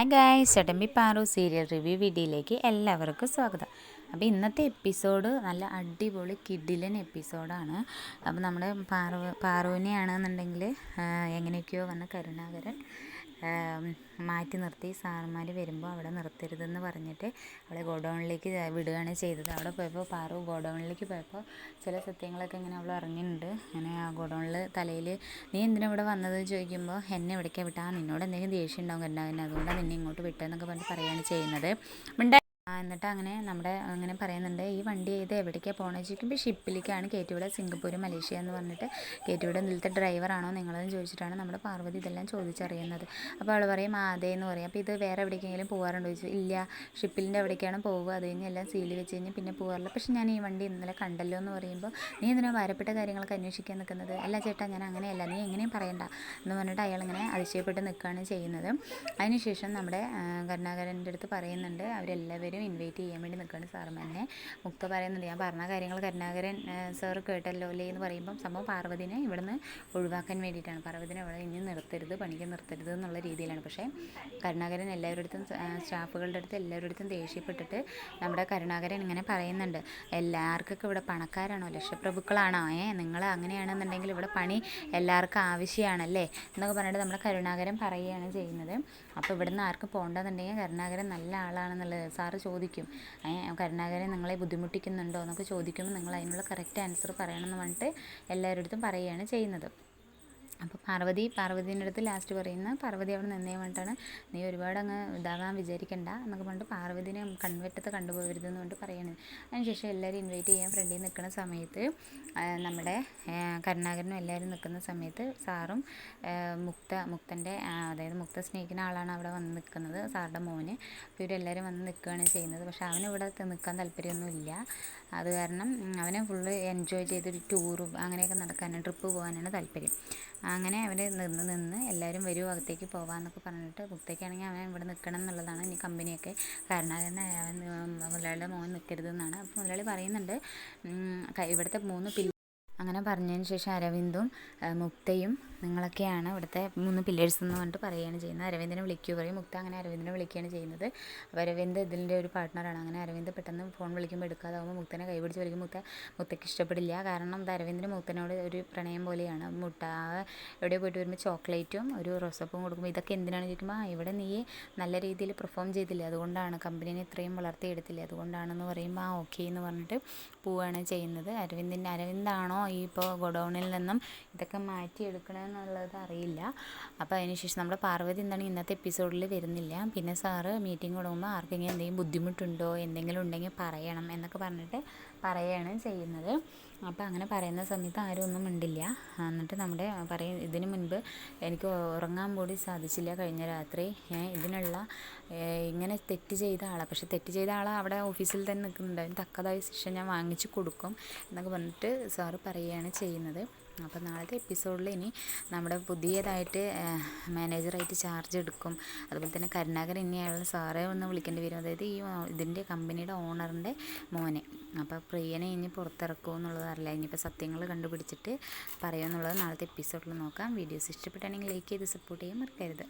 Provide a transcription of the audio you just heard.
Hi ഗായ് ചട്ടമ്പി Paru serial review വീഡിയോയിലേക്ക് എല്ലാവർക്കും സ്വാഗതം. അപ്പോൾ ഇന്നത്തെ എപ്പിസോഡ് നല്ല അടിപൊളി കിഡിലൻ എപ്പിസോഡാണ് അപ്പോൾ നമ്മുടെ പാറു പാറുവിനെയാണെന്നുണ്ടെങ്കിൽ എങ്ങനെയൊക്കെയോ വന്ന കരുണാകരൻ. മാറ്റി നിർത്തി. സാറന്മാർ വരുമ്പോൾ അവിടെ നിർത്തരുതെന്ന് പറഞ്ഞിട്ട് അവളെ ഗോഡൗണിലേക്ക് വിടുകയാണ് ചെയ്തത്. അവിടെ പോയപ്പോൾ പാറു ഗോഡൗണിലേക്ക് പോയപ്പോൾ ചില സത്യങ്ങളൊക്കെ ഇങ്ങനെ അവൾ അറിഞ്ഞിട്ടുണ്ട്. അങ്ങനെ ആ ഗോഡൗണിൽ തലയിൽ നീ എന്തിനാ ഇവിടെ വന്നത്? ചോദിക്കുമ്പോൾ എന്നെ ഇവിടേക്കാണ് വിട്ടാൽ നിന്നോട് എന്തെങ്കിലും ദേഷ്യം ഉണ്ടാവും കരുണാകരൻ. അതുകൊണ്ടാണ് നിന്നെ ഇങ്ങോട്ട് വിട്ടതെന്നൊക്കെ പറഞ്ഞ് പറയുകയാണ് ചെയ്യുന്നത്. എന്നിട്ട് അങ്ങനെ നമ്മുടെ അങ്ങനെ പറയുന്നുണ്ട് ഈ വണ്ടി ഇത് എവിടേക്കാണ് പോകണമെന്ന് ചോദിക്കുമ്പോൾ ഷിപ്പിലേക്കാണ്. കയറ്റിവിടെ സിംഗപ്പൂർ മലേഷ്യ എന്ന് പറഞ്ഞിട്ട് കയറ്റിവിടെ നിലത്തെ ഡ്രൈവറാണോ നിങ്ങളെന്ന് ചോദിച്ചിട്ടാണ് നമ്മുടെ പാർവതി ഇതെല്ലാം ചോദിച്ചറിയുന്നത്. അപ്പോൾ അവൾ പറയും ആ അതെ എന്ന് പറയും. അപ്പോൾ ഇത് വേറെ എവിടേക്കെങ്കിലും പോകാറുണ്ടോ ചോദിച്ചു ഇല്ല ഷിപ്പിലിന്റെ എവിടേക്കാണ് പോവുക. അത് കഴിഞ്ഞ് എല്ലാം സീൽ വെച്ച് കഴിഞ്ഞ് പിന്നെ പോകാറില്ല പക്ഷേ ഞാൻ ഈ വണ്ടി ഇന്നലെ കണ്ടല്ലോ എന്ന് പറയുമ്പോൾ നീ ഇതിനെ വരപ്പെട്ട കാര്യങ്ങളൊക്കെ അന്വേഷിക്കാൻ നിൽക്കുന്നത്? അല്ല ചേട്ടാ ഞാൻ അങ്ങനെയല്ല. നീ എങ്ങനെയും പറയണ്ട. എന്ന് പറഞ്ഞിട്ട് അയാളിങ്ങനെ അതിശയപ്പെട്ട് നിൽക്കുകയാണ് ചെയ്യുന്നത്. അതിനുശേഷം നമ്മുടെ കരുണാകരന്റെ അടുത്ത് പറയുന്നുണ്ട് അവരെല്ലാവരും ഇൻവൈറ്റ് ചെയ്യാൻ വേണ്ടി നിൽക്കുകയാണ് തന്നെ മുക്ത പറയുന്നുണ്ട് ഞാൻ പറഞ്ഞ കാര്യങ്ങൾ കരുണാകരൻ സാർ കേട്ടല്ലോ അല്ലേ? എന്ന് പറയുമ്പം സംഭവം പാർവതിനെ ഇവിടുന്ന് ഒഴിവാക്കാൻ വേണ്ടിയിട്ടാണ്. പാർവതിനെ അവിടെ ഇനി നിർത്തരുത് പണിക്ക് നിർത്തരുത് എന്നുള്ള രീതിയിലാണ്. പക്ഷേ കരുണാകരൻ എല്ലാവരുടെ അടുത്തും സ്റ്റാഫുകളുടെ അടുത്ത് എല്ലാവരുടെ അടുത്തും ദേഷ്യപ്പെട്ടിട്ട് നമ്മുടെ കരുണാകരൻ ഇങ്ങനെ പറയുന്നുണ്ട് എല്ലാവർക്കൊക്കെ ഇവിടെ പണക്കാരാണോ? ലക്ഷപ്രഭുക്കളാണോ? ഏ നിങ്ങൾ അങ്ങനെയാണെന്നുണ്ടെങ്കിൽ ഇവിടെ പണി എല്ലാവർക്കും ആവശ്യമാണല്ലേ? എന്നൊക്കെ പറഞ്ഞിട്ട് നമ്മുടെ കരുണാകരൻ പറയുകയാണ് ചെയ്യുന്നത്. അപ്പോൾ ഇവിടുന്ന് ആർക്കും പോകണ്ടെന്നുണ്ടെങ്കിൽ കരുണാകരൻ നല്ല ആളാണെന്നുള്ളത് സാറ് ചോദിക്കും. കരുണാകരൻ നിങ്ങളെ ബുദ്ധിമുട്ടിക്കുന്നുണ്ടോ? എന്നൊക്കെ ചോദിക്കുമ്പോൾ നിങ്ങൾ അതിനുള്ള കറക്റ്റ് ആൻസർ പറയണമെന്ന് പറഞ്ഞിട്ട് എല്ലാവരുടെ അടുത്തും പറയുകയാണ് ചെയ്യുന്നത്. അപ്പോൾ പാർവതി പാർവതീന്റെ അടുത്ത് ലാസ്റ്റ് പറയുന്ന പാർവതി അവിടെ നിന്നേ വേണ്ടിയിട്ടാണ് നീ ഒരുപാട് അങ്ങ് ഇതാകാൻ വിചാരിക്കണ്ട എന്നൊക്കെ പറഞ്ഞിട്ട് പാർവതിനെ കൺവെട്ടത്ത് കണ്ടുപോകരുതെന്ന് കൊണ്ട് പറയണത് അതിനുശേഷം എല്ലാവരും ഇൻവൈറ്റ് ചെയ്യാൻ ഫ്രണ്ടിൽ നിൽക്കുന്ന സമയത്ത് നമ്മുടെ കരുണാകരനും എല്ലാവരും നിൽക്കുന്ന സമയത്ത് സാറും മുക്ത മുക്തന്റെ അതായത് മുക്ത സ്നേഹിക്കുന്ന ആളാണ് അവിടെ വന്ന് നിൽക്കുന്നത് സാറുടെ മോന്. അപ്പോൾ ഇവരെല്ലാവരും വന്ന് നിൽക്കുകയാണ് ചെയ്യുന്നത്. പക്ഷേ അവനിവിടെ നിൽക്കാൻ താല്പര്യമൊന്നുമില്ല അത് കാരണം അവനെ ഫുള്ള് എൻജോയ് ചെയ്ത് ടൂറും അങ്ങനെയൊക്കെ നടക്കാനാണ് ട്രിപ്പ് പോകാനാണ് താല്പര്യം. അങ്ങനെ അവർ നിന്ന് നിന്ന് എല്ലാവരും വരൂ അകത്തേക്ക് പോകാമെന്നൊക്കെ പറഞ്ഞിട്ട് മുത്തേക്കാണെങ്കിൽ അവൻ ഇവിടെ നിൽക്കണം എന്നുള്ളതാണ് ഇനി കമ്പനിയൊക്കെ. കാരണം അവൻ മുതലാളിയുടെ മോൻ നിൽക്കരുതെന്നാണ്. അപ്പോൾ മുതലാളി പറയുന്നുണ്ട് ഇവിടുത്തെ മൂന്ന് പില്ല അങ്ങനെ പറഞ്ഞതിന് ശേഷം അരവിന്ദും മുക്തയും നിങ്ങളൊക്കെയാണ് ഇവിടുത്തെ മൂന്ന് പില്ലേഴ്സ് എന്ന് പറഞ്ഞിട്ട് പറയുകയാണ് ചെയ്യുന്നത്. അരവിന്ദിനെ വിളിക്കുക മുക്ത അങ്ങനെ അരവിന്ദിനെ വിളിക്കുകയാണ് ചെയ്യുന്നത്. അപ്പോൾ അരവിന്ദ് ഇതിന്റെ ഒരു പാർട്ട്ണറാണ് അങ്ങനെ അരവിന്ദ് പെട്ടെന്ന് ഫോൺ വിളിക്കുമ്പോൾ എടുക്കാതാവുമ്പോൾ മുക്തനെ കൈപിടിച്ച് വിളിക്കും. മുക്ത മുക്തയ്ക്ക് ഇഷ്ടപ്പെടില്ല. കാരണം ഇത് അരവിന്ദിന് മുക്തനോട് ഒരു പ്രണയം പോലെയാണ്. മുട്ട എവിടെ പോയിട്ട് വരുമ്പോൾ ചോക്ലേറ്റും ഒരു റോസപ്പും കൊടുക്കുമ്പോൾ ഇതൊക്കെ എന്തിനാണ് ചോദിക്കുമ്പോൾ ഇവിടെ നീ നല്ല രീതിയിൽ പെർഫോം ചെയ്തില്ല. അതുകൊണ്ടാണ് കമ്പനീനെ ഇത്രയും വളർത്തിയെടുത്തില്ലേ. അതുകൊണ്ടാണെന്ന് പറയുമ്പോൾ ആ ഓക്കെ എന്ന് പറഞ്ഞിട്ട് പോവുകയാണ് ചെയ്യുന്നത്. അരവിന്ദിന്റെ അരവിന്ദാണോ ഇപ്പോൾ ഗോഡൗണിൽ നിന്നും ഇതൊക്കെ മാറ്റി മാറ്റിയെടുക്കണമെന്നുള്ളത് അറിയില്ല അപ്പോൾ അതിനുശേഷം നമ്മുടെ പാർവതി എന്താണ് ഇന്നത്തെ എപ്പിസോഡിൽ വരുന്നില്ല. പിന്നെ സാറ് മീറ്റിംഗ് തുടങ്ങുമ്പോൾ ആർക്കെങ്കിലും എന്തെങ്കിലും ബുദ്ധിമുട്ടുണ്ടോ? എന്തെങ്കിലും ഉണ്ടെങ്കിൽ പറയണം എന്നൊക്കെ പറഞ്ഞിട്ട് പറയുകയാണ് ചെയ്യുന്നത്. അപ്പോൾ അങ്ങനെ പറയുന്ന സമയത്ത് ആരും ഒന്നും മിണ്ടില്ല. എന്നിട്ട് നമ്മുടെ പറയും ഇതിനു മുൻപ് എനിക്ക് ഉറങ്ങാൻ കൂടി സാധിച്ചില്ല. കഴിഞ്ഞ രാത്രി ഇതിനുള്ള ഇങ്ങനെ തെറ്റ് ചെയ്ത ആളാണ് പക്ഷെ തെറ്റ് ചെയ്ത ആളെ അവിടെ ഓഫീസിൽ തന്നെ നിൽക്കുന്നുണ്ട്. അതിന് തക്കതായ ശിക്ഷ ഞാൻ വാങ്ങിച്ചു കൊടുക്കും എന്നൊക്കെ പറഞ്ഞിട്ട് സാറ് പറയുകയാണ് ചെയ്യുന്നത്. അപ്പോൾ നാളത്തെ എപ്പിസോഡിൽ ഇനി നമ്മുടെ പുതിയതായിട്ട് മാനേജറായിട്ട് ചാർജ് എടുക്കും. അതുപോലെ തന്നെ കരുണാകരൻ ഇനി സാറേ ഒന്ന് വിളിക്കേണ്ടി വരും. അതായത് ഈ ഇതിന്റെ കമ്പനിയുടെ ഓണറിന്റെ മോനെ. അപ്പോൾ പ്രിയനെ ഇനി പുറത്തിറക്കുമോ എന്നുള്ളത് അറിയില്ല. ഇനിയിപ്പോൾ സത്യങ്ങൾ കണ്ടുപിടിച്ചിട്ട് പറയുമെന്നുള്ളത് നാളത്തെ എപ്പിസോഡിൽ നോക്കാം. വീഡിയോസ് ഇഷ്ടപ്പെട്ടാണെങ്കിൽ ലൈക്ക് ചെയ്ത് സപ്പോർട്ട് ചെയ്യാൻ മറക്കരുത്.